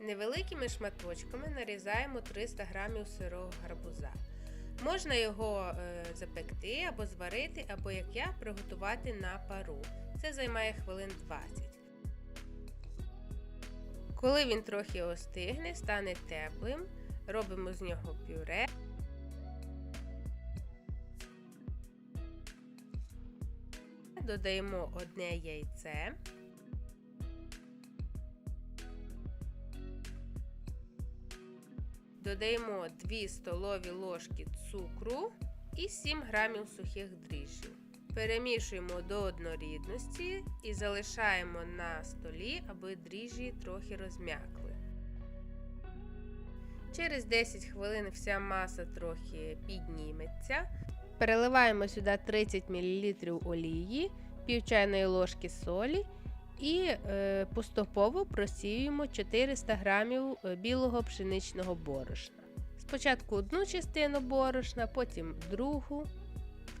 Невеликими шматочками нарізаємо 300 г сирого гарбуза. Можна його е, запекти або зварити, або як я приготувати на пару. Це займає хвилин 20. Коли він трохи остигне, стане теплим, робимо з нього пюре. Додаємо одне яйце. Додаємо 2 столові ложки цукру і 7 грамів сухих дріжджів. Перемішуємо до однорідності і залишаємо на столі, аби дріжджі трохи розм'якли. Через 10 хвилин вся маса трохи підніметься. Переливаємо сюди 30 мл олії, пів чайної ложки солі і е, поступово просіюємо 400 г білого пшеничного борошна. Спочатку одну частину борошна, потім другу.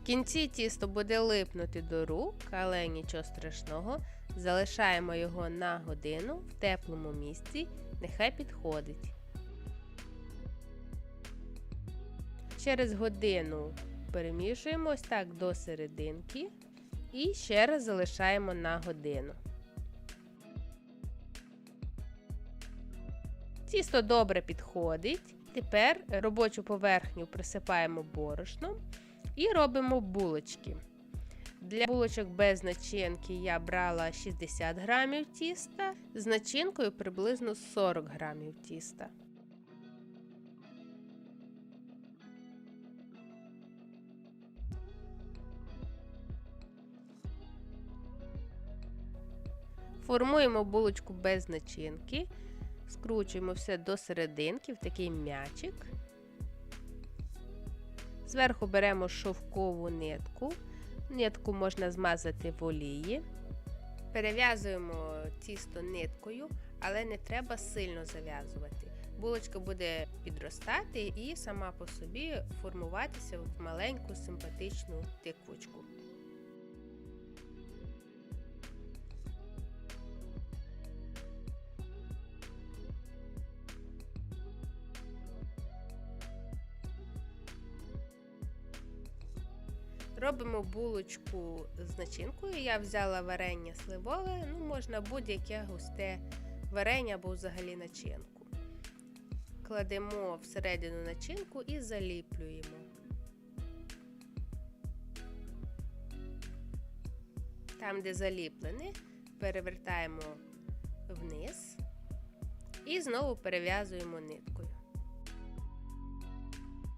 В кінці тісто буде липнути до рук, але нічого страшного. Залишаємо його на годину в теплому місці, нехай підходить. Через годину перемішуємо ось так до серединки і ще раз залишаємо на годину. Тісто добре підходить. Тепер робочу поверхню присипаємо борошном і робимо булочки. Для булочок без начинки я брала 60 грамів тіста, з начинкою приблизно 40 грамів тіста. Формуємо булочку без начинки, скручуємо все до серединки в такий м'ячик. Зверху беремо шовкову нитку. Нитку можна змазати в олії. Перев'язуємо тісто ниткою, але не треба сильно зав'язувати. Булочка буде підростати і сама по собі формуватися в маленьку симпатичну тиквочку. Робимо булочку з начинкою. Я взяла варення сливове, ну можна будь-яке густе варення або взагалі начинку. Кладемо всередину начинку і заліплюємо. Там, де заліплене, перевертаємо вниз і знову перев'язуємо ниткою.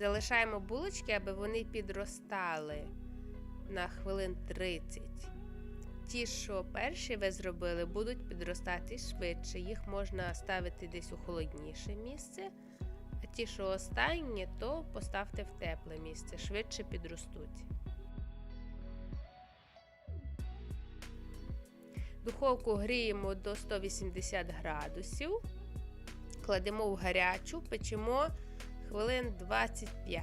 Залишаємо булочки, аби вони підростали на хвилин 30. Ті, що перші ви зробили, будуть підростати швидше. Їх можна ставити десь у холодніше місце. А ті, що останні, то поставте в тепле місце, швидше підростуть. Духовку гріємо до 180 градусів, кладемо в гарячу, печемо хвилин 25.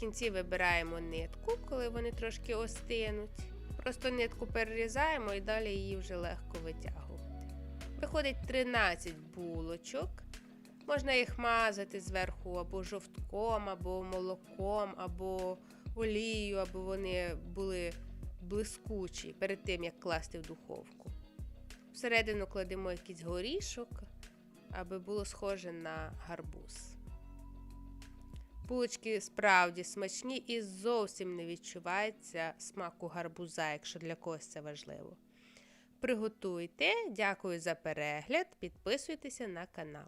В кінці вибираємо нитку, коли вони трошки остинуть. Просто нитку перерізаємо і далі її вже легко витягувати. Виходить 13 булочок. Можна їх мазати зверху або жовтком, або молоком, або олією, аби вони були блискучі перед тим, як класти в духовку. Всередину кладемо якийсь горішок, аби було схоже на гарбуз. Булочки справді смачні і зовсім не відчувається смаку гарбуза, якщо для когось це важливо. Приготуйте, дякую за перегляд, підписуйтеся на канал.